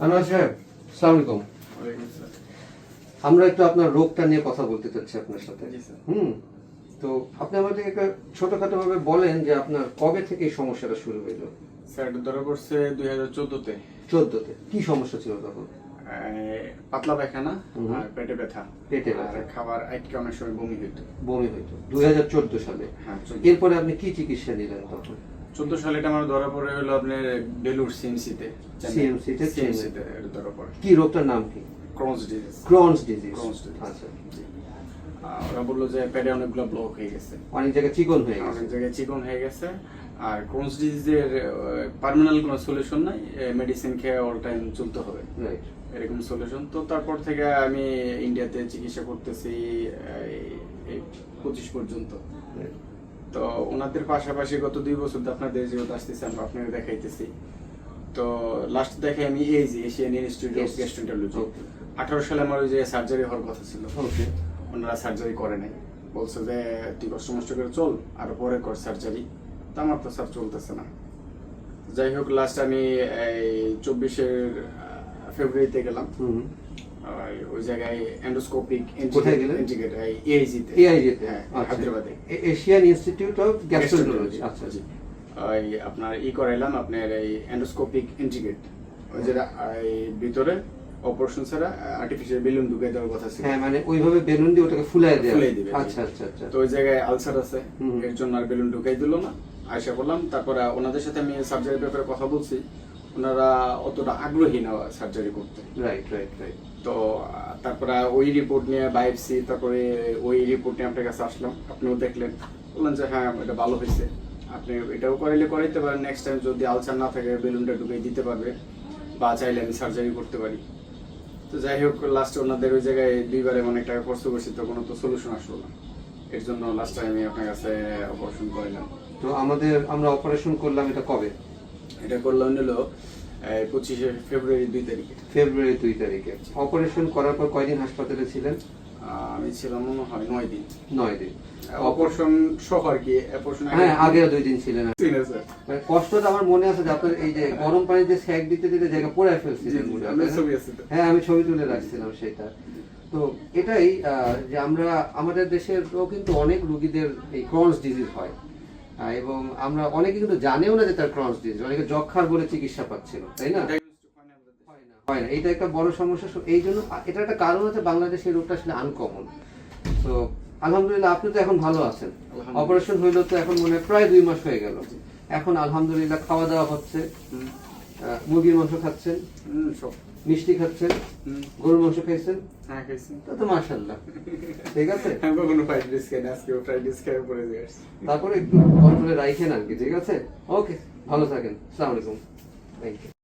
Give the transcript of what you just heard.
আনোয়ার সাহেব সালাম আলাইকুম আমরা একটু আপনার রোগটা নিয়ে কথা বলতে চাচ্ছি আপনার সাথে। হুম? তো আপনি আমাদের একটা ছোটখাটো ভাবে বলেন যে আপনার কবে থেকে এই সমস্যাটা শুরু হইল? স্যার এটা ধরা পড়ছে দুই হাজার চোদ্দতে। চোদ্দতে। কি সমস্যা ছিল তখন? পাতলা পায়খানা। আর পেটে ব্যথা। পেটে ব্যথা। খাবার আটকে অনেক সময় বমি হইতো। বমি হইতো। দুই হাজার চোদ্দ সালে। হ্যাঁ এরপরে আপনি কি চিকিৎসা নিলেন তখন? চোদ্দ সালে এটা আমার ধরা পড়ে হলো আপনার বেলুর সিএমসি তে CMC তে তে এটা ধরা পড়ে। কি রোগটার নাম কি? Crohn's disease Crohn's disease disease। আচ্ছা ওরা বলল যে পেটে অনেকগুলো ব্লক হয়ে গেছে। অনেক জায়গায় চিকন হয়ে গেছে। অনেক জায়গায় চিকন হয়ে গেছে। আর ক্রোনস ডিজিজের পার্মানেন্ট কোনো সলিউশন নাই। মেডিসিন খেয়ে অল টাইম চলতে হবে। এরকম সলিউশন তো তারপর থেকে আমি ইন্ডিয়াতে চিকিৎসা করতেছি পঁচিশ পর্যন্ত। তো ওনাদের পাশাপাশি গত দুই বছর আপনাদের যেহেতু আসতেছি আমরা আপনাকে দেখাইতেছি। তো লাস্ট দেখে আমি AIG Asian institute of. Gastroenterology আঠারো সালে আমার ওই যে সার্জারি হওয়ার কথা ছিল। ওকে ওনারা সার্জারি করে নাই। বলছে যে তুই কষ্ট মষ্ট করে চল আর পরে কর সার্জারি তা আমার তো স্যার চলতেছে না। যাই হোক লাস্ট আমি এই চব্বিশের ফেব্রুয়ারিতে গেলাম। ওই জায়গায় এন্ডোস্কোপিক কোথায় গেলেন? ইন্টিগ্রেট এআইজি তে। এআইজি তে হ্যাঁ আচ্ছা। হায়দ্রাবাদে। এশিয়ান ইনস্টিটিউট অফ আচ্ছা জি ওই আপনার ই করাইলাম আপনার এই এন্ডোস্কোপিক ইন্টিগ্রেট ওই যেটা ভিতরে অপারেশন ছাড়া আর্টিফিশিয়াল বেলুন ঢুকে দেওয়ার কথা ছিল। হ্যাঁ মানে ওইভাবে বেলুন দিয়ে ওটাকে ফুলাই দেয় ফুলাই দিবে, আচ্ছা আচ্ছা আচ্ছা। তো ওই জায়গায় আলসার আছে। এর জন্য আর বেলুন ঢুকাই দিল না। আয়সা করলাম তারপরে ওনাদের সাথে আমি সার্জারির ব্যাপারে কথা বলছি। ওনারা অতটা আগ্রহী না সার্জারি করতে। রাইট রাইট রাইট তো তারপরে ওই রিপোর্ট নিয়ে বায়োপসি তারপরে ওই রিপোর্ট নিয়ে আপনার কাছে আসলাম। আপনিও দেখলেন বললেন যে হ্যাঁ এটা ভালো হয়েছে। আপনি এটাও করাইলে করাইতে পারেন। নেক্সট টাইম যদি আলসার না থাকে বেলুনটা ঢুকিয়ে দিতে পারবে বা চাইলে আমি সার্জারি করতে পারি। তো যাই হোক লাস্টে ওনাদের ওই জায়গায় দুইবারে অনেক টাকা খরচ করছি তো কোনো তো সলিউশন আসলো না। এর জন্য লাস্ট টাইম আমি আপনার কাছে অপারেশন করাইলাম। তো আমাদের আমরা অপারেশন করলাম এটা কবে? এটা করলাম হলো পঁচিশে ফেব্রুয়ারি দুই তারিখে। ফেব্রুয়ারি দুই তারিখে। অপারেশন করার পর কয়দিন হাসপাতালে ছিলেন? আমি ছিলাম মনে হয় নয় দিন। নয় দিন। অপারেশন সহ আর কি অপারেশন হ্যাঁ আগে দুই দিন ছিলেন। স্যার। মানে কষ্টটা আমার মনে আছে যে আপনার এই যে গরম পানিতে সেক দিতে দিতে জায়গা পড়ে ফেলছিলেন হয়, আমি? ছবি হ্যাঁ তুলে রাখছিলাম সেটা। তো এটাই আহ, যে আমরা আমাদের দেশেরও কিন্তু অনেক রুগীদের এই ক্রনস ডিজিজ হয়। এবং আমরা অনেকে কিন্তু জানেও না যে তার ক্রস ডিজিজ অনেকে যক্ষার বলে চিকিৎসা পাচ্ছিল তাই না? হয় না না। এটা একটা বড় সমস্যা। এই জন্য এটা একটা কারণ হচ্ছে বাংলাদেশের রোগটা আসলে আনকমন তো আলহামদুলিল্লাহ আপনি তো এখন ভালো আছেন। অপারেশন হইল তো এখন মনে প্রায় দুই মাস হয়ে গেল। এখন আলহামদুলিল্লাহ খাওয়া দাওয়া হচ্ছে। মুরগির মাংস খাচ্ছেন? মিষ্টি খাচ্ছেন? গরুর মাংস খাইছেন? হ্যাঁ খাইছি। তো তো মাশাল্লাহ ঠিক আছে? আমি কখনো ফ্রাইড রাইস খাই না আজকে ফ্রাইড রাইস তারপরে একটু কন্ট্রোলে রাখেন আর কি ঠিক আছে? ওকে ভালো থাকেন। আসসালামু আলাইকুম। Thank you